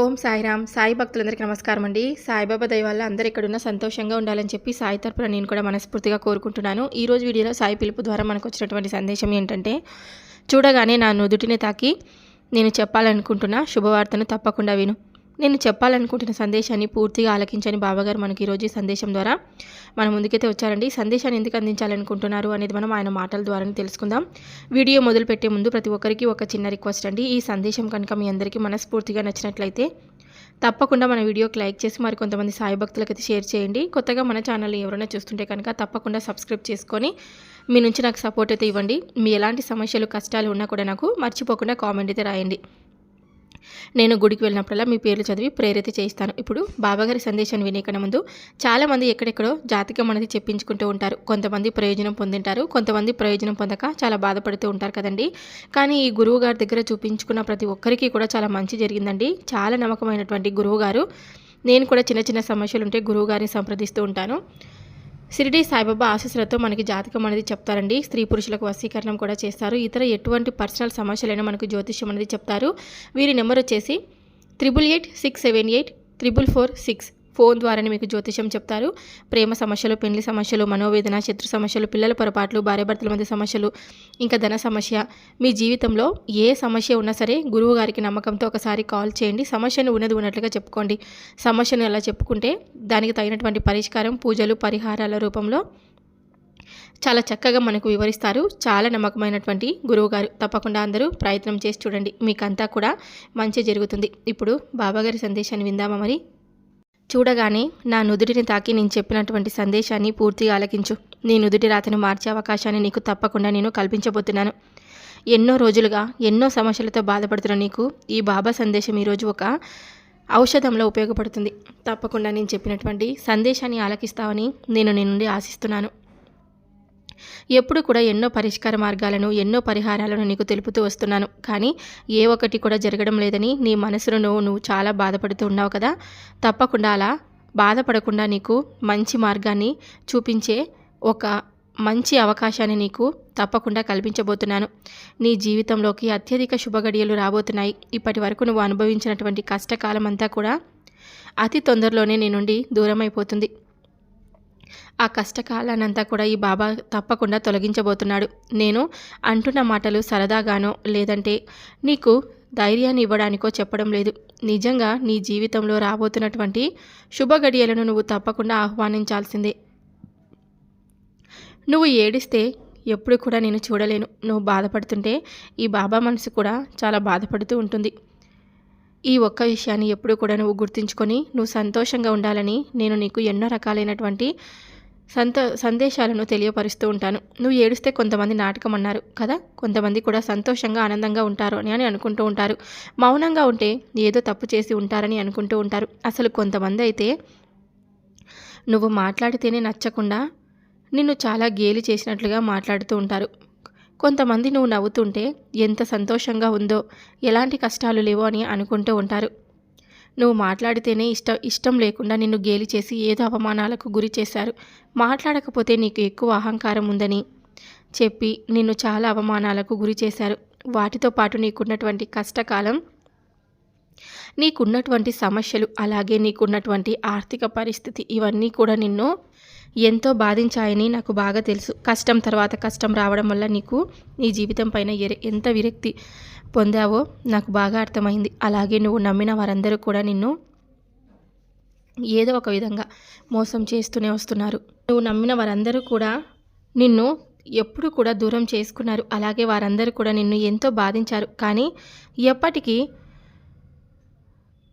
ఓం సాయిరామ్. సాయి భక్తులందరికీ నమస్కారం అండి. సాయిబాబా దయ వల్ల అందరు ఇక్కడున్న సంతోషంగా ఉండాలని చెప్పి సాయి తరపున నేను కూడా మనస్ఫూర్తిగా కోరుకుంటున్నాను. ఈ రోజు వీడియోలో సాయి పిలుపు ద్వారా మనకు వచ్చినటువంటి సందేశం ఏంటంటే చూడగానే నా నుదుటిని తాకి నేను చెప్పాలనుకుంటున్న శుభవార్తను తప్పకుండా విను. నేను చెప్పాలనుకుంటున్న సందేశాన్ని పూర్తిగా ఆలకించని బాబాగారు మనకి ఈరోజు ఈ సందేశం ద్వారా మన ముందుకైతే వచ్చారండి. ఈ సందేశాన్ని ఎందుకు అందించాలనుకుంటున్నారు అనేది మనం ఆయన మాటల ద్వారానే తెలుసుకుందాం. వీడియో మొదలుపెట్టే ముందు ప్రతి ఒక్కరికి ఒక చిన్న రిక్వెస్ట్ అండి. ఈ సందేశం కనుక మీ అందరికీ మనస్ఫూర్తిగా నచ్చినట్లయితే తప్పకుండా మన వీడియోకి లైక్ చేసి మరి కొంతమంది సాయి భక్తులకు అయితే షేర్ చేయండి. కొత్తగా మన ఛానల్ ఎవరైనా చూస్తుంటే కనుక తప్పకుండా సబ్స్క్రైబ్ చేసుకొని మీ నుంచి నాకు సపోర్ట్ అయితే ఇవ్వండి. మీ ఎలాంటి సమస్యలు కష్టాలు ఉన్నా కూడా నాకు మర్చిపోకుండా కామెంట్ అయితే రాయండి. నేను గుడికి వెళ్ళినప్పుడల్లా మీ పేర్లు చదివి ప్రేరిత చేయిస్తాను. ఇప్పుడు బాబాగారి సందేశాన్ని వినేకన్నా ముందు చాలామంది ఎక్కడెక్కడో జాతకం అనేది చెప్పించుకుంటూ ఉంటారు. కొంతమంది ప్రయోజనం పొందింటారు. కొంతమంది ప్రయోజనం పొందక చాలా బాధపడుతూ ఉంటారు కదండి. కానీ ఈ గురువు గారి దగ్గర చూపించుకున్న ప్రతి ఒక్కరికి కూడా చాలా మంచి జరిగిందండి. చాలా నమ్మకమైనటువంటి గురువు గారు. నేను కూడా చిన్న చిన్న సమస్యలు ఉంటే గురువు గారిని సంప్రదిస్తూ ఉంటాను. షిరిడి సాయిబాబా ఆశీస్సులతో మనకి జాతకం అనేది చెప్తారండి. స్త్రీ పురుషులకు వశీకరణం కూడా చేస్తారు. ఇతర ఎటువంటి పర్సనల్ సమస్యలైనా మనకు జ్యోతిష్యం అనేది చెప్తారు. వీరి నెంబర్ వచ్చేసి triple eight six seven eight triple four six. Phone ద్వారానే మీకు జ్యోతిష్యం చెప్తారు. ప్రేమ సమస్యలు పెళ్ళి సమస్యలు మనోవేదన శత్రు సమస్యలు పిల్లల పొరపాట్లు భార్యాభర్తల మధ్య సమస్యలు ఇంకా ధన సమస్య. మీ జీవితంలో ఏ సమస్య ఉన్నా సరే గురువు గారికి నమ్మకంతో ఒకసారి కాల్ చేయండి. సమస్యను ఉన్నది ఉన్నట్లుగా చెప్పుకోండి. సమస్యను ఎలా చెప్పుకుంటే దానికి తగినటువంటి పరిష్కారం పూజలు పరిహారాల రూపంలో చాలా చక్కగా మనకు వివరిస్తారు. చాలా నమ్మకమైనటువంటి గురువుగారు తప్పకుండా అందరూ ప్రయత్నం చేసి చూడండి. మీకంతా కూడా మంచి జరుగుతుంది. ఇప్పుడు బాబాగారి సందేశాన్ని విందామా మరి? చూడగానే నా నుదుటిని తాకి నేను చెప్పినటువంటి సందేశాన్ని పూర్తిగా ఆలకించు. నీ నుదుటి రాతను మార్చే అవకాశాన్ని నీకు తప్పకుండా నేను కల్పించబోతున్నాను. ఎన్నో రోజులుగా ఎన్నో సమస్యలతో బాధపడుతున్న నీకు ఈ బాబా సందేశం ఈరోజు ఒక ఔషధంలో ఉపయోగపడుతుంది. తప్పకుండా నేను చెప్పినటువంటి సందేశాన్ని ఆలకిస్తావని నేను నీ నుండి ఆశిస్తున్నాను. ఎప్పుడు కూడా ఎన్నో పరిష్కార మార్గాలను ఎన్నో పరిహారాలను నీకు తెలుపుతూ వస్తున్నాను. కానీ ఏ ఒక్కటి కూడా జరగడం లేదని నీ మనసును నువ్వు నువ్వు చాలా బాధపడుతూ ఉన్నావు కదా? తప్పకుండా అలా బాధపడకుండా నీకు మంచి మార్గాన్ని చూపించే ఒక మంచి అవకాశాన్ని నీకు తప్పకుండా కల్పించబోతున్నాను. నీ జీవితంలోకి అత్యధిక శుభగడియలు రాబోతున్నాయి. ఇప్పటి వరకు నువ్వు అనుభవించినటువంటి కష్టకాలం అంతా కూడా అతి తొందరలోనే నీ నుండి దూరం అయిపోతుంది ఆ కష్టకాలానంతా కూడా ఈ బాబా తప్పకుండా తొలగించబోతున్నాడు. నేను అంటున్న మాటలు సరదాగానో లేదంటే నీకు ధైర్యాన్ని ఇవ్వడానికో చెప్పడం లేదు. నిజంగా నీ జీవితంలో రాబోతున్నటువంటి శుభ గడియలను నువ్వు తప్పకుండా ఆహ్వానించాల్సిందే. నువ్వు ఏడిస్తే ఎప్పుడు కూడా నేను చూడలేను. నువ్వు బాధపడుతుంటే ఈ బాబా మనసు కూడా చాలా బాధపడుతూ ఉంటుంది. ఈ ఒక్క విషయాన్ని ఎప్పుడు కూడా నువ్వు గుర్తుంచుకొని నువ్వు సంతోషంగా ఉండాలని నేను నీకు ఎన్నో రకాలైనటువంటి సంత సందేశాలను తెలియపరుస్తూ ఉంటాను. నువ్వు ఏడిస్తే కొంతమంది నాటకం అన్నారు కదా? కొంతమంది కూడా సంతోషంగా ఆనందంగా ఉంటారు అని అని అనుకుంటూ ఉంటారు. మౌనంగా ఉంటే ఏదో తప్పు చేసి ఉంటారని అనుకుంటూ ఉంటారు. అసలు కొంతమంది అయితే నువ్వు మాట్లాడితేనే నచ్చకుండా నిన్ను చాలా గేలి చేసినట్లుగా మాట్లాడుతూ ఉంటారు. కొంతమంది నువ్వు నవ్వుతుంటే ఎంత సంతోషంగా ఉందో ఎలాంటి కష్టాలు లేవో అని అనుకుంటూ ఉంటారు. నువ్వు మాట్లాడితేనే ఇష్ట ఇష్టం లేకుండా నిన్ను గేలి చేసి ఏదో అవమానాలకు గురి చేశారు. మాట్లాడకపోతే నీకు ఎక్కువ అహంకారం ఉందని చెప్పి నిన్ను చాలా అవమానాలకు గురి చేశారు. వాటితో పాటు నీకున్నటువంటి కష్టకాలం నీకున్నటువంటి సమస్యలు అలాగే నీకున్నటువంటి ఆర్థిక పరిస్థితి ఇవన్నీ కూడా నిన్ను ఎంతో బాధించాయని నాకు బాగా తెలుసు. కష్టం తర్వాత కష్టం రావడం వల్ల నీకు నీ జీవితం పైన ఎంత విరక్తి పొందావో నాకు బాగా అర్థమైంది. అలాగే నువ్వు నమ్మిన వారందరూ కూడా నిన్ను ఏదో ఒక విధంగా మోసం చేస్తూనే వస్తున్నారు. నువ్వు నమ్మిన వారందరూ కూడా నిన్ను ఎప్పుడు కూడా దూరం చేసుకున్నారు. అలాగే వారందరూ కూడా నిన్ను ఎంతో బాధించారు. కానీ ఎప్పటికీ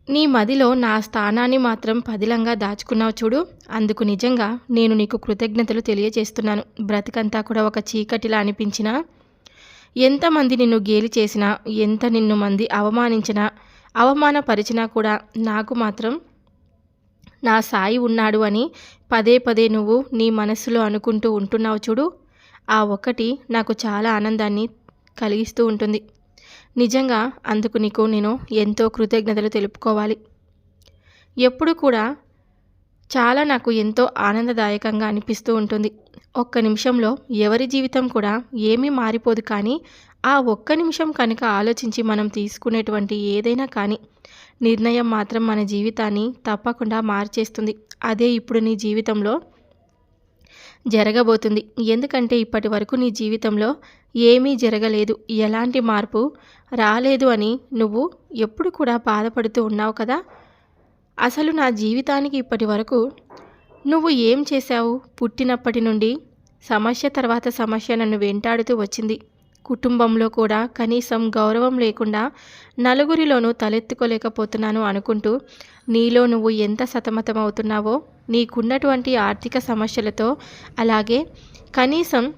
నీ మదిలో నా స్థానాన్ని మాత్రం పదిలంగా దాచుకున్నావు చూడు. అందుకు నిజంగా నేను నీకు కృతజ్ఞతలు తెలియజేస్తున్నాను. బ్రతికంతా కూడా ఒక చీకటిలా అనిపించినా ఎంతమంది నిన్ను గేలి చేసినా ఎంత నిన్ను మంది అవమానించినా అవమానపరిచినా కూడా నాకు మాత్రం నా సాయి ఉన్నాడు అని పదే పదే నువ్వు నీ మనస్సులో అనుకుంటూ ఉంటున్నావు చూడు. ఆ ఒక్కటి నాకు చాలా ఆనందాన్ని కలిగిస్తూ ఉంటుంది. నిజంగా అందుకు నీకు నేను ఎంతో కృతజ్ఞతలు తెలుపుకోవాలి. ఎప్పుడు కూడా చాలా నాకు ఎంతో ఆనందదాయకంగా అనిపిస్తూ ఉంటుంది. ఒక్క నిమిషంలో ఎవరి జీవితం కూడా ఏమీ మారిపోదు కానీ ఆ ఒక్క నిమిషం కనుక ఆలోచించి మనం తీసుకునేటువంటి ఏదైనా కానీ నిర్ణయం మాత్రం మన జీవితాన్ని తప్పకుండా మార్చేస్తుంది. అదే ఇప్పుడు నీ జీవితంలో జరగబోతుంది. ఎందుకంటే ఇప్పటి వరకు నీ జీవితంలో ఏమీ జరగలేదు. ఎలాంటి మార్పు రాలేదు అని నువ్వు ఎప్పుడు కూడా బాధపడుతూ ఉన్నావు కదా? అసలు నా జీవితానికి ఇప్పటి వరకు నువ్వు ఏం చేశావు? పుట్టినప్పటి నుండి సమస్య తర్వాత సమస్య నన్ను వెంటాడుతూ వచ్చింది. కుటుంబంలో కూడా కనీసం గౌరవం లేకుండా నలుగురిలోనూ తలెత్తుకోలేకపోతున్నాను అనుకుంటూ నీలో నువ్వు ఎంత సతమతమవుతున్నావో నీకున్నటువంటి ఆర్థిక సమస్యలతో అలాగే కనీసం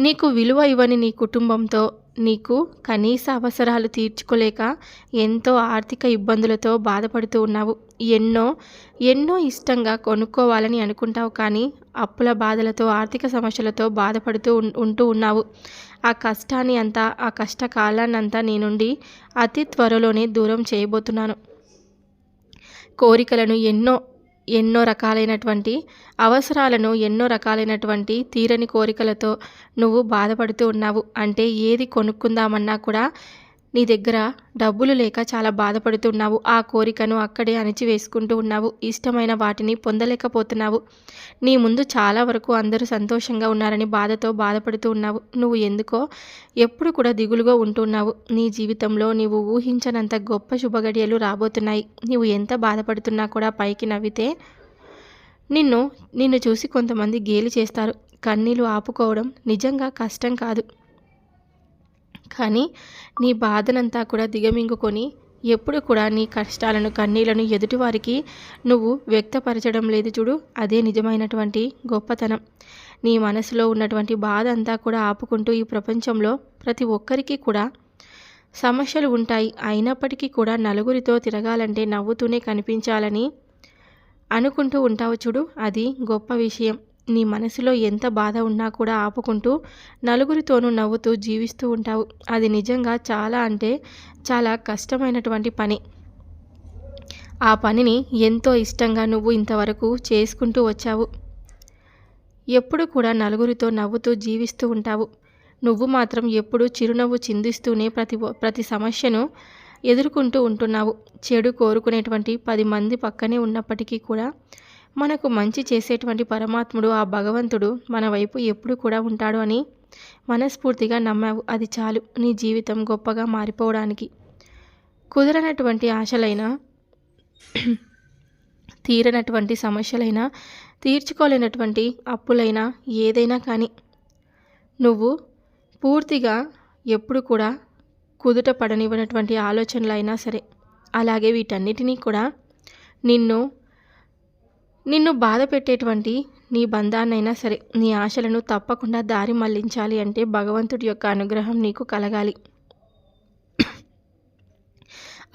నీకు విలువ ఇవ్వని నీ కుటుంబంతో నీకు కనీస అవసరాలు తీర్చుకోలేక ఎంతో ఆర్థిక ఇబ్బందులతో బాధపడుతూ ఉన్నావు. ఎన్నో ఎన్నో ఇష్టంగా కొనుక్కోవాలని అనుకుంటావు కానీ అప్పుల బాధలతో ఆర్థిక సమస్యలతో బాధపడుతూ ఉంటూ ఉన్నావు. ఆ కష్టాన్ని అంతా ఆ కష్టకాలాన్నంతా నీ నుండి అతి త్వరలోనే దూరం చేయబోతున్నాను. కోరికలను ఎన్నో ఎన్నో రకాలైనటువంటి అవసరాలను ఎన్నో రకాలైనటువంటి తీరని కోరికలతో నువ్వు బాధపడుతూ ఉన్నావు. అంటే ఏది కొనుక్కుందామన్నా కూడా నీ దగ్గర డబ్బులు లేక చాలా బాధపడుతున్నావు. ఆ కోరికను అక్కడే అణిచివేసుకుంటూ ఉన్నావు. ఇష్టమైన వాటిని పొందలేకపోతున్నావు. నీ ముందు చాలా వరకు అందరూ సంతోషంగా ఉన్నారని బాధతో బాధపడుతూ ఉన్నావు. నువ్వు ఎందుకో ఎప్పుడు కూడా దిగులుగా ఉంటున్నావు. నీ జీవితంలో నీవు ఊహించనంత గొప్ప శుభగడియలు రాబోతున్నాయి. నీవు ఎంత బాధపడుతున్నా కూడా పైకి నవ్వితే నిన్ను నిన్ను చూసి కొంతమంది గేలి చేస్తారు. కన్నీళ్ళు ఆపుకోవడం నిజంగా కష్టం కాదు. కానీ నీ బాధనంతా కూడా దిగమింగుకొని ఎప్పుడు కూడా నీ కష్టాలను కన్నీళ్ళను ఎదుటివారికి నువ్వు వ్యక్తపరచడం లేదు చూడు. అదే నిజమైనటువంటి గొప్పతనం. నీ మనసులో ఉన్నటువంటి బాధ అంతా కూడా ఆపుకుంటూ ఈ ప్రపంచంలో ప్రతి ఒక్కరికి కూడా సమస్యలు ఉంటాయి. అయినప్పటికీ కూడా నలుగురితో తిరగాలంటే నవ్వుతూనే కనిపించాలని అనుకుంటూ ఉంటావు చూడు. అది గొప్ప విషయం. నీ మనసులో ఎంత బాధ ఉన్నా కూడా ఆపుకుంటూ నలుగురితోనూ నవ్వుతూ జీవిస్తూ ఉంటావు. అది నిజంగా చాలా అంటే చాలా కష్టమైనటువంటి పని. ఆ పనిని ఎంతో ఇష్టంగా నువ్వు ఇంతవరకు చేసుకుంటూ వచ్చావు. ఎప్పుడు కూడా నలుగురితో నవ్వుతూ జీవిస్తూ ఉంటావు. నువ్వు మాత్రం ఎప్పుడు చిరునవ్వు చిందిస్తూనే ప్రతి ప్రతి సమస్యను ఎదుర్కొంటూ ఉంటున్నావు. చెడు కోరుకునేటువంటి పది మంది పక్కనే ఉన్నప్పటికీ కూడా మనకు మంచి చేసేటువంటి పరమాత్ముడు ఆ భగవంతుడు మన వైపు ఎప్పుడు కూడా ఉంటాడు అని మనస్ఫూర్తిగా నమ్మావు. అది చాలు నీ జీవితం గొప్పగా మారిపోవడానికి. కుదరనటువంటి ఆశలైనా తీరనటువంటి సమస్యలైనా తీర్చుకోలేనటువంటి అప్పులైనా ఏదైనా కానీ నువ్వు పూర్తిగా ఎప్పుడు కూడా కుదుట పడనివ్వనటువంటి ఆలోచనలైనా సరే అలాగే వీటన్నిటినీ కూడా నిన్ను నిన్ను బాధ పెట్టేటువంటి నీ బంధాన్నైనా సరే నీ ఆశలను తప్పకుండా దారి మళ్ళించాలి అంటే భగవంతుడి యొక్క అనుగ్రహం నీకు కలగాలి.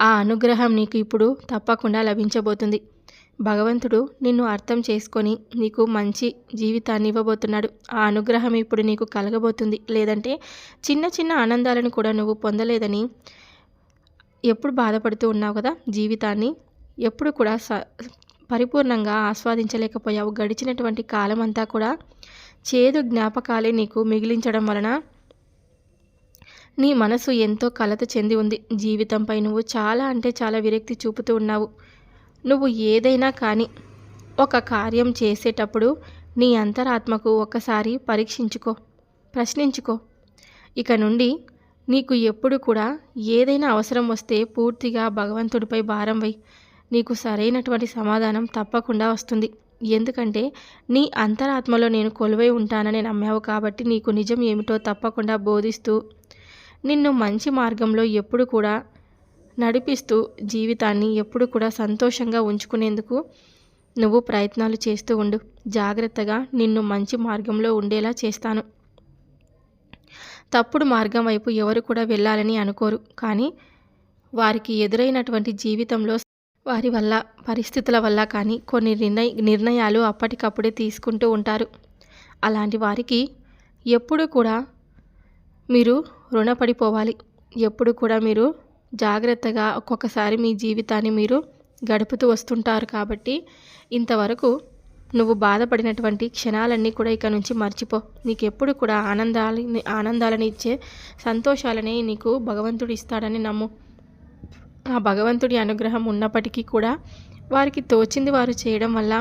ఆ అనుగ్రహం నీకు ఇప్పుడు తప్పకుండా లభించబోతుంది. భగవంతుడు నిన్ను అర్థం చేసుకొని నీకు మంచి జీవితాన్ని ఇవ్వబోతున్నాడు. ఆ అనుగ్రహం ఇప్పుడు నీకు కలగబోతుంది. లేదంటే చిన్న చిన్న ఆనందాలను కూడా నువ్వు పొందలేదని ఎప్పుడు బాధపడుతూ ఉన్నావు కదా? జీవితాన్ని ఎప్పుడు కూడా స పరిపూర్ణంగా ఆస్వాదించలేకపోయావు. గడిచినటువంటి కాలం అంతా కూడా చేదు జ్ఞాపకాలే నీకు మిగిలించడం వలన నీ మనసు ఎంతో కలత చెంది ఉంది. జీవితంపై నువ్వు చాలా అంటే చాలా విరక్తి చూపుతూ ఉన్నావు. నువ్వు ఏదైనా కానీ ఒక కార్యం చేసేటప్పుడు నీ అంతరాత్మకు ఒకసారి పరీక్షించుకో ప్రశ్నించుకో. ఇక నుండి నీకు ఎప్పుడు కూడా ఏదైనా అవసరం వస్తే పూర్తిగా భగవంతుడిపై భారం వై నీకు సరైనటువంటి సమాధానం తప్పకుండా వస్తుంది. ఎందుకంటే నీ అంతరాత్మలో నేను కొలువై ఉంటానని నమ్మావు కాబట్టి నీకు నిజం ఏమిటో తప్పకుండా బోధిస్తూ నిన్ను మంచి మార్గంలో ఎప్పుడు కూడా నడిపిస్తూ జీవితాన్ని ఎప్పుడు కూడా సంతోషంగా ఉంచుకునేందుకు నువ్వు ప్రయత్నాలు చేస్తూ ఉండు. జాగ్రత్తగా నిన్ను మంచి మార్గంలో ఉండేలా చేస్తాను. తప్పుడు మార్గం వైపు ఎవరు కూడా వెళ్ళాలని అనుకోరు. కానీ వారికి ఎదురైనటువంటి జీవితంలో వారి వల్ల పరిస్థితుల వల్ల కానీ కొన్ని నిర్ణయ నిర్ణయాలు అప్పటికప్పుడే తీసుకుంటూ ఉంటారు. అలాంటి వారికి ఎప్పుడు కూడా మీరు రుణపడిపోవాలి. ఎప్పుడు కూడా మీరు జాగ్రత్తగా ఒక్కొక్కసారి మీ జీవితాన్ని మీరు గడుపుతూ వస్తుంటారు కాబట్టి ఇంతవరకు నువ్వు బాధపడినటువంటి క్షణాలన్నీ కూడా ఇక నుంచి మర్చిపో. నీకు ఎప్పుడు కూడా ఆనందాలని ఆనందాలని ఇచ్చే సంతోషాలని నీకు భగవంతుడు ఇస్తాడని నమ్ము. ఆ భగవంతుడి అనుగ్రహం ఉన్నప్పటికీ కూడా వారికి తోచింది వారు చేయడం వల్ల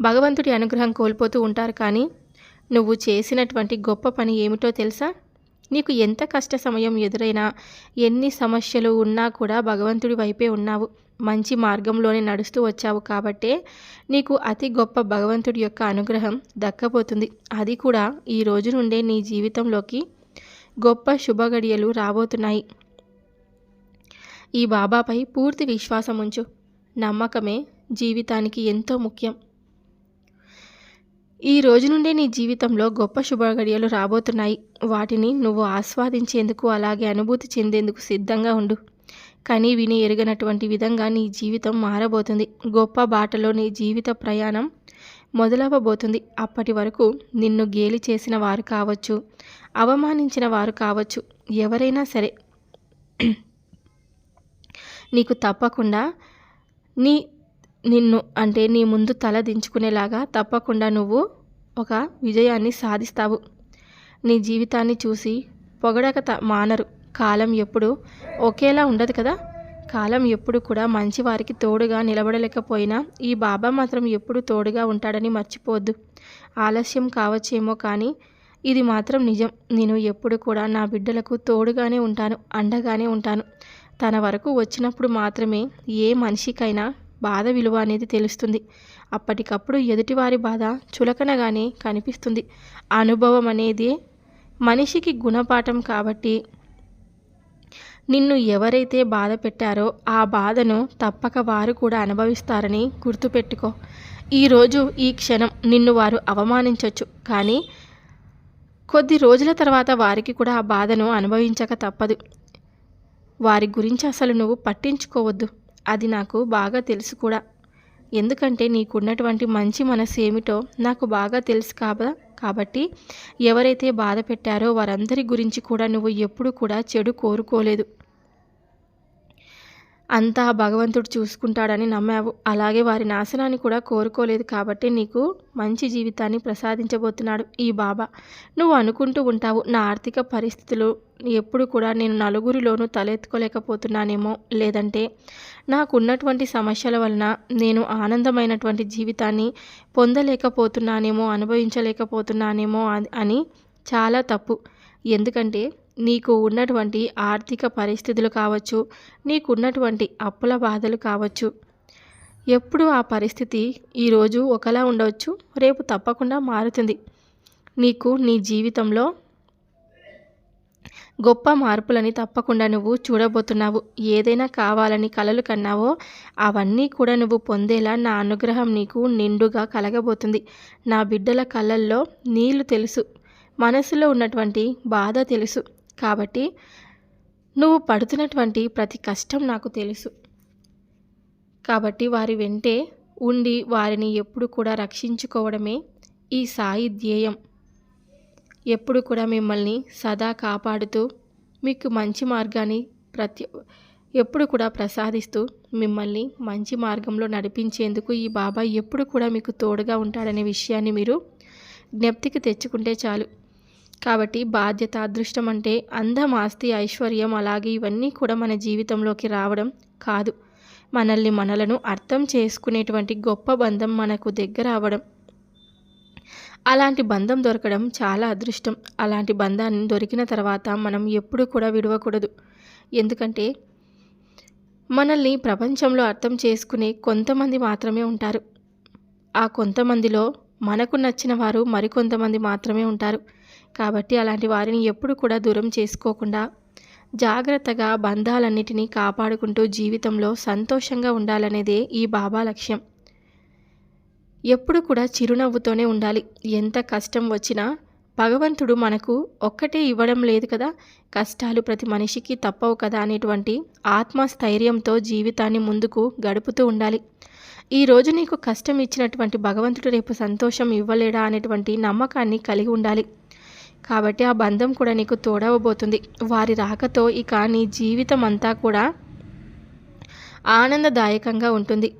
భగవంతుడి అనుగ్రహం కోల్పోతూ ఉంటారు కానీ నువ్వు చేసినటువంటి గొప్ప పని ఏమిటో తెలుసా? నీకు ఎంత కష్ట సమయం ఎదురైనా ఎన్ని సమస్యలు ఉన్నా కూడా భగవంతుడి వైపే ఉన్నావు. మంచి మార్గంలోనే నడుస్తూ వచ్చావు కాబట్టే నీకు అతి గొప్ప భగవంతుడి యొక్క అనుగ్రహం దక్కబోతుంది అది కూడా ఈ రోజు నుండే నీ జీవితంలోకి గొప్ప శుభగడియలు రాబోతున్నాయి. ఈ బాబాపై పూర్తి విశ్వాసం ఉంచు నమ్మకమే జీవితానికి ఎంతో ముఖ్యం. ఈ రోజు నుండే నీ జీవితంలో గొప్ప శుభగడియలు రాబోతున్నాయి. వాటిని నువ్వు ఆస్వాదించేందుకు అలాగే అనుభూతి చెందేందుకు సిద్ధంగా ఉండు. కని విని ఎరగనటువంటి విధంగా నీ జీవితం మారబోతుంది. గొప్ప బాటలో నీ జీవిత ప్రయాణం మొదలవ్వబోతుంది. అప్పటి వరకు నిన్ను గేలి చేసిన వారు కావచ్చు అవమానించిన వారు కావచ్చు ఎవరైనా సరే. నీకు తప్పకుండా నీ నిన్ను అంటే నీ ముందు తల దించుకునేలాగా తప్పకుండా నువ్వు ఒక విజయాన్ని సాధిస్తావు. నీ జీవితాన్ని చూసి పొగడక మానరు. కాలం ఎప్పుడు ఒకేలా ఉండదు కదా? కాలం ఎప్పుడు కూడా మంచి వారికి తోడుగా నిలబడలేకపోయినా ఈ బాబా మాత్రం ఎప్పుడు తోడుగా ఉంటాడని మర్చిపోవద్దు. ఆలస్యం కావచ్చేమో కానీ ఇది మాత్రం నిజం. నేను ఎప్పుడు కూడా నా బిడ్డలకు తోడుగానే ఉంటాను అండగానే ఉంటాను. తన వరకు వచ్చినప్పుడు మాత్రమే ఏ మనిషికైనా బాధ విలువ అనేది తెలుస్తుంది. అప్పటికప్పుడు ఎదుటివారి బాధ చులకనగానే కనిపిస్తుంది. అనుభవం అనేది మనిషికి గుణపాఠం కాబట్టి నిన్ను ఎవరైతే బాధ పెట్టారో ఆ బాధను తప్పక వారు కూడా అనుభవిస్తారని గుర్తుపెట్టుకో. ఈరోజు ఈ క్షణం నిన్ను వారు అవమానించవచ్చు కానీ కొద్ది రోజుల తర్వాత వారికి కూడా ఆ బాధను అనుభవించక తప్పదు. వారి గురించి అసలు నువ్వు పట్టించుకోవద్దు. అది నాకు బాగా తెలుసు కూడా. ఎందుకంటే నీకున్నటువంటి మంచి మనసు ఏమిటో నాకు బాగా తెలుసు కాబ కాబట్టి ఎవరైతే బాధ పెట్టారో వారందరి గురించి కూడా నువ్వు ఎప్పుడు కూడా చెడు కోరుకోలేదు. అంతా భగవంతుడు చూసుకుంటాడని నమ్మావు. అలాగే వారి నాశనాన్ని కూడా కోరుకోలేదు కాబట్టి నీకు మంచి జీవితాన్ని ప్రసాదించబోతున్నాడు ఈ బాబా. నువ్వు అనుకుంటూ ఉంటావు నా ఆర్థిక పరిస్థితులు ఎప్పుడు కూడా నేను నలుగురిలోనూ తలెత్తుకోలేకపోతున్నానేమో. లేదంటే నాకున్నటువంటి సమస్యల వలన నేను ఆనందమైనటువంటి జీవితాన్ని పొందలేకపోతున్నానేమో అనుభవించలేకపోతున్నానేమో అని చాలా తప్పు. ఎందుకంటే నీకు ఉన్నటువంటి ఆర్థిక పరిస్థితులు కావచ్చు నీకున్నటువంటి అప్పుల బాధలు కావచ్చు. ఎప్పుడు ఆ పరిస్థితి ఈరోజు ఒకలా ఉండవచ్చు రేపు తప్పకుండా మారుతుంది. నీకు నీ జీవితంలో గొప్ప మార్పులని తప్పకుండా నువ్వు చూడబోతున్నావు. ఏదైనా కావాలని కలలు కన్నావో అవన్నీ కూడా నువ్వు పొందేలా నా అనుగ్రహం నీకు నిండుగా కలగబోతుంది. నా బిడ్డల కళ్ళల్లో నీళ్ళు తెలుసు. మనసులో ఉన్నటువంటి బాధ తెలుసు. కాబట్టి నువ్వు పడుతున్నటువంటి ప్రతి కష్టం నాకు తెలుసు. కాబట్టి వారి వెంటే ఉండి వారిని ఎప్పుడు కూడా రక్షించుకోవడమే ఈ సాయి ధ్యేయం. ఎప్పుడు కూడా మిమ్మల్ని సదా కాపాడుతూ మీకు మంచి మార్గాన్ని ప్రతి ఎప్పుడు కూడా ప్రసాదిస్తూ మిమ్మల్ని మంచి మార్గంలో నడిపించేందుకు ఈ బాబా ఎప్పుడు కూడా మీకు తోడుగా ఉంటాడనే విషయాన్ని మీరు జ్ఞప్తికి తెచ్చుకుంటే చాలు. కాబట్టి బాధ్యత అదృష్టం అంటే అందం ఆస్తి ఐశ్వర్యం అలాగే ఇవన్నీ కూడా మన జీవితంలోకి రావడం కాదు. మనల్ని మనలను అర్థం చేసుకునేటువంటి గొప్ప బంధం మనకు దగ్గర అవ్వడం. అలాంటి బంధం దొరకడం చాలా అదృష్టం. అలాంటి బంధాన్ని దొరికిన తర్వాత మనం ఎప్పుడు కూడా విడవకూడదు. ఎందుకంటే మనల్ని ప్రపంచంలో అర్థం చేసుకునే కొంతమంది మాత్రమే ఉంటారు. ఆ కొంతమందిలో మనకు నచ్చిన వారు మరికొంతమంది మాత్రమే ఉంటారు. కాబట్టి అలాంటి వారిని ఎప్పుడు కూడా దూరం చేసుకోకుండా జాగ్రత్తగా బంధాలన్నిటినీ కాపాడుకుంటూ జీవితంలో సంతోషంగా ఉండాలనేదే ఈ బాబా లక్ష్యం. ఎప్పుడు కూడా చిరునవ్వుతోనే ఉండాలి. ఎంత కష్టం వచ్చినా భగవంతుడు మనకు ఒక్కటే ఇవ్వడం లేదు కదా? కష్టాలు ప్రతి మనిషికి తప్పవు కదా అనేటువంటి ఆత్మస్థైర్యంతో జీవితాన్ని ముందుకు గడుపుతూ ఉండాలి. ఈరోజు నీకు కష్టం ఇచ్చినటువంటి భగవంతుడు రేపు సంతోషం ఇవ్వలేడా అనేటువంటి నమ్మకాన్ని కలిగి ఉండాలి. కాబట్టి ఆ బంధం కూడా నీకు తోడవబోతుంది. వారి రాకతో ఇక నీ జీవితం అంతా కూడా ఆనందదాయకంగా ఉంటుంది.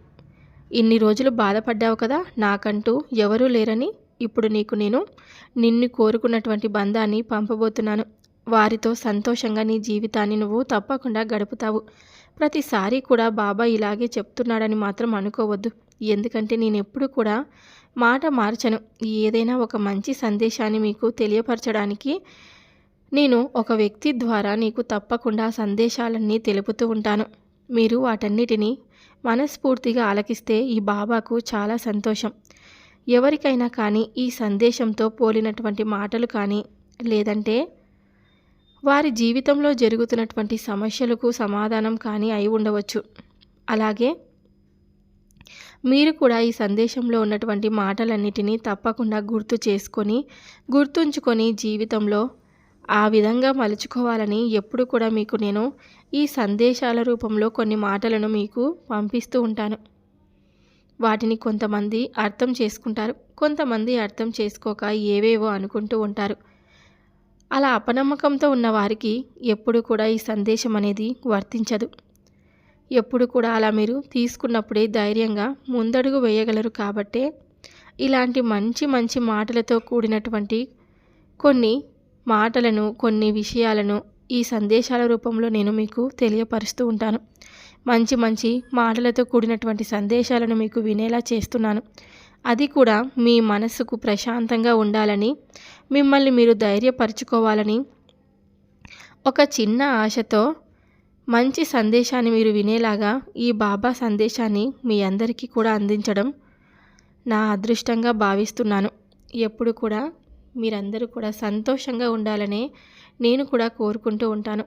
ఇన్ని రోజులు బాధపడ్డావు కదా? నాకంటూ ఎవరూ లేరని ఇప్పుడు నీకు నేను నిన్ను కోరుకున్నటువంటి బంధాన్ని పంపబోతున్నాను. వారితో సంతోషంగా నీ జీవితాన్ని నువ్వు తప్పకుండా గడుపుతావు. ప్రతిసారి కూడా బాబా ఇలాగే చెప్తున్నాడని మాత్రం అనుకోవద్దు. ఎందుకంటే నేను ఎప్పుడు కూడా మాట మార్చను. ఏదైనా ఒక మంచి సందేశాన్ని మీకు తెలియపరచడానికి నేను ఒక వ్యక్తి ద్వారా నీకు తప్పకుండా సందేశాలన్నీ తెలుపుతూ ఉంటాను. మీరు వాటన్నిటినీ మనస్ఫూర్తిగా ఆలకిస్తే ఈ బాబాకు చాలా సంతోషం. ఎవరికైనా కానీ ఈ సందేశంతో పోలినటువంటి మాటలు కానీ లేదంటే వారి జీవితంలో జరుగుతున్నటువంటి సమస్యలకు సమాధానం కానీ అయి ఉండవచ్చు. అలాగే మీరు కూడా ఈ సందేశంలో ఉన్నటువంటి మాటలన్నిటినీ తప్పకుండా గుర్తు చేసుకొని గుర్తుంచుకొని జీవితంలో ఆ విధంగా మలుచుకోవాలని ఎప్పుడు కూడా మీకు నేను ఈ సందేశాల రూపంలో కొన్ని మాటలను మీకు పంపిస్తూ ఉంటాను. వాటిని కొంతమంది అర్థం చేసుకుంటారు కొంతమంది అర్థం చేసుకోక ఏవేవో అనుకుంటూ ఉంటారు. అలా అపనమ్మకంతో ఉన్న వారికి ఎప్పుడు కూడా ఈ సందేశం అనేది వర్తించదు. ఎప్పుడు కూడా అలా మీరు తీసుకున్నప్పుడే ధైర్యంగా ముందడుగు వేయగలరు కాబట్టే ఇలాంటి మంచి మంచి మాటలతో కూడినటువంటి కొన్ని మాటలను కొన్ని విషయాలను ఈ సందేశాల రూపంలో నేను మీకు తెలియపరుస్తూ ఉంటాను. మంచి మంచి మాటలతో కూడినటువంటి సందేశాలను మీకు వినేలా చేస్తున్నాను. అది కూడా మీ మనసుకు ప్రశాంతంగా ఉండాలని మిమ్మల్ని మీరు ధైర్యపరచుకోవాలని ఒక చిన్న ఆశతో మంచి సందేశాన్ని మీరు వినేలాగా ఈ బాబా సందేశాన్ని మీ అందరికీ కూడా అందించడం నా అదృష్టంగా భావిస్తున్నాను. ఎప్పుడు కూడా మీరందరూ కూడా సంతోషంగా ఉండాలనే నేను కూడా కోరుకుంటూ ఉంటాను.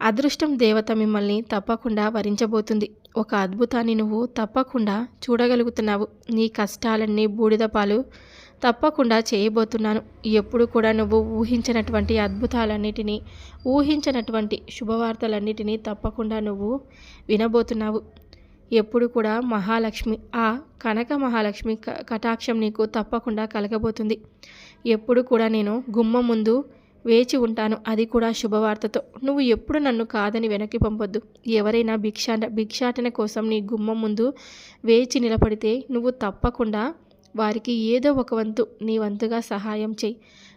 అదృష్టం దేవత మిమ్మల్ని తప్పకుండా వరించబోతుంది. ఒక అద్భుతాన్ని నువ్వు తప్పకుండా చూడగలుగుతున్నావు. నీ కష్టాలన్నీ బూడిదపాలు తప్పకుండా చేయబోతున్నాను. ఎప్పుడు కూడా నువ్వు ఊహించినటువంటి అద్భుతాలన్నిటినీ ఊహించినటువంటి శుభవార్తలన్నిటినీ తప్పకుండా నువ్వు వినబోతున్నావు. ఎప్పుడు కూడా మహాలక్ష్మి ఆ కనక మహాలక్ష్మి కటాక్షం నీకు తప్పకుండా కలగబోతుంది. ఎప్పుడు కూడా నేను గుమ్మ ముందు వేచి ఉంటాను. అది కూడా శుభవార్తతో. నువ్వు ఎప్పుడు నన్ను కాదని వెనక్కి పంపొద్దు. ఎవరైనా భిక్షా భిక్షాటన కోసం నీ గుమ్మం ముందు వేచి నిలబడితే నువ్వు తప్పకుండా వారికి ఏదో ఒక వంతు నీ వంతుగా సహాయం చేయి.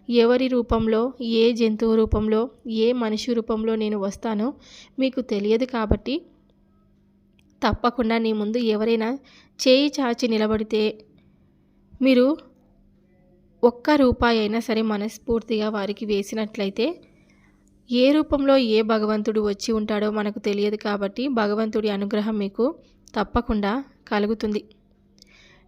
ఎవరి రూపంలో ఏ జంతువు రూపంలో ఏ మనిషి రూపంలో నేను వస్తానో మీకు తెలియదు కాబట్టి తప్పకుండా నీ ముందు ఎవరైనా చేయి చాచి నిలబడితే మీరు ఒక్క రూపాయి అయినా సరే మనస్ఫూర్తిగా వారికి వేసినట్లయితే ఏ రూపంలో ఏ భగవంతుడు వచ్చి ఉంటాడో మనకు తెలియదు కాబట్టి భగవంతుడి అనుగ్రహం మీకు తప్పకుండా కలుగుతుంది.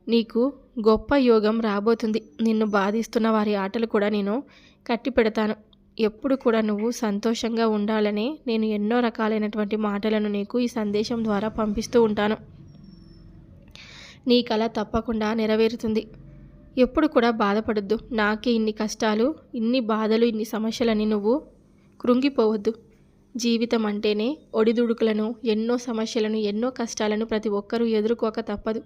నీకు గొప్ప యోగం రాబోతుంది. నిన్ను బాధిస్తున్న వారి ఆటలు కూడా నేను కట్టి పెడతాను ఎప్పుడు కూడా నువ్వు సంతోషంగా ఉండాలని నేను ఎన్నో రకాలైనటువంటి మాటలను నీకు ఈ సందేశం ద్వారా పంపిస్తూ ఉంటాను. నీ కళ తప్పకుండా నెరవేరుతుంది. ఎప్పుడు కూడా బాధపడద్దు. నాకే ఇన్ని కష్టాలు ఇన్ని బాధలు ఇన్ని సమస్యలని నువ్వు కృంగిపోవద్దు. జీవితం అంటేనే ఒడిదుడుకులను ఎన్నో సమస్యలను ఎన్నో కష్టాలను ప్రతి ఒక్కరూ ఎదుర్కోక తప్పదు.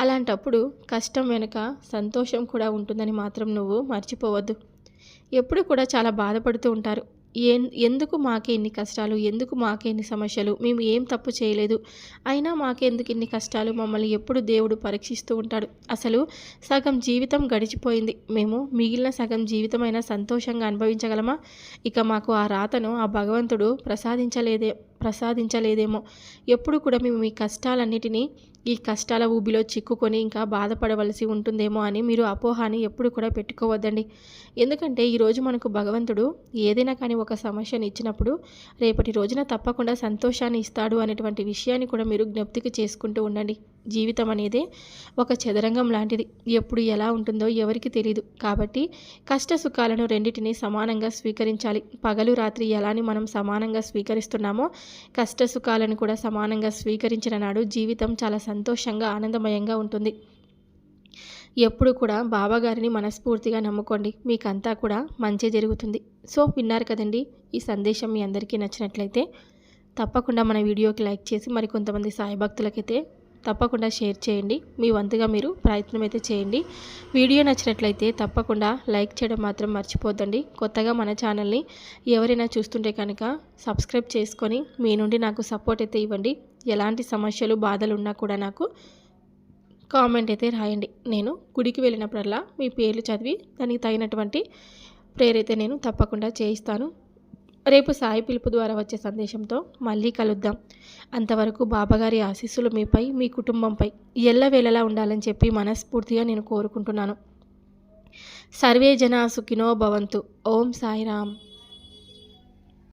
అలాంటప్పుడు కష్టం వెనుక సంతోషం కూడా ఉంటుందని మాత్రం నువ్వు మర్చిపోవద్దు. ఎప్పుడు కూడా చాలా బాధపడుతూ ఉంటారు. ఎందుకు మాకే ఇన్ని కష్టాలు? ఎందుకు మాకే ఇన్ని సమస్యలు? మేము ఏం తప్పు చేయలేదు. అయినా మాకెందుకు ఇన్ని కష్టాలు? మమ్మల్ని ఎప్పుడు దేవుడు పరీక్షిస్తూ ఉంటాడు. అసలు సగం జీవితం గడిచిపోయింది. మేము మిగిలిన సగం జీవితమైనా సంతోషంగా అనుభవించగలమా? ఇక మాకు ఆ రాతను ఆ భగవంతుడు ప్రసాదించలేదే. ప్రసాదించలేదేమో. ఎప్పుడు కూడా మేము మీ కష్టాలన్నిటినీ ఈ కష్టాల ఊబిలో చిక్కుకొని ఇంకా బాధపడవలసి ఉంటుందేమో అని మీరు అపోహాని ఎప్పుడు కూడా పెట్టుకోవద్దండి. ఎందుకంటే ఈరోజు మనకు భగవంతుడు ఏదైనా కానీ ఒక సమస్యను ఇచ్చినప్పుడు రేపటి రోజున తప్పకుండా సంతోషాన్ని ఇస్తాడు అనేటువంటి విషయాన్ని కూడా మీరు జ్ఞప్తికి చేసుకుంటూ ఉండండి. జీవితం అనేది ఒక చదరంగం లాంటిది. ఎప్పుడు ఎలా ఉంటుందో ఎవరికి తెలియదు కాబట్టి కష్ట సుఖాలను రెండింటినీ సమానంగా స్వీకరించాలి. పగలు రాత్రి ఎలాని మనం సమానంగా స్వీకరిస్తున్నామో కష్ట సుఖాలను కూడా సమానంగా స్వీకరించిన నాడు జీవితం చాలా సంతోషంగా ఆనందమయంగా ఉంటుంది. ఎప్పుడు కూడా బాబాగారిని మనస్ఫూర్తిగా నమ్ముకోండి. మీకంతా కూడా మంచి జరుగుతుంది. సో విన్నారు కదండి? ఈ సందేశం మీ అందరికీ నచ్చినట్లయితే తప్పకుండా మన వీడియోకి లైక్ చేసి మరి కొంతమంది సాయి భక్తులకైతే తప్పకుండా షేర్ చేయండి. మీ వంతుగా మీరు ప్రయత్నం అయితే చేయండి. వీడియో నచ్చినట్లయితే తప్పకుండా లైక్ చేయడం మాత్రం మర్చిపోద్దండి. కొత్తగా మన ఛానల్ని ఎవరైనా చూస్తుంటే కనుక సబ్స్క్రైబ్ చేసుకొని మీ నుండి నాకు సపోర్ట్ అయితే ఇవ్వండి. ఎలాంటి సమస్యలు బాధలు ఉన్నా కూడా నాకు కామెంట్ అయితే రాయండి. నేను గుడికి వెళ్ళినప్పుడల్లా మీ పేర్లు చదివి దానికి తగినటువంటి ప్రేరైతే నేను తప్పకుండా చేయిస్తాను. రేపు సాయి పిలుపు ద్వారా వచ్చే సందేశంతో మళ్ళీ కలుద్దాం. అంతవరకు బాబాగారి ఆశీస్సులు మీపై మీ కుటుంబంపై ఎల్లవేళలా ఉండాలని చెప్పి మనస్ఫూర్తిగా నేను కోరుకుంటున్నాను. సర్వే జన సుఖినో భవంతు. ఓం సాయిరామ్.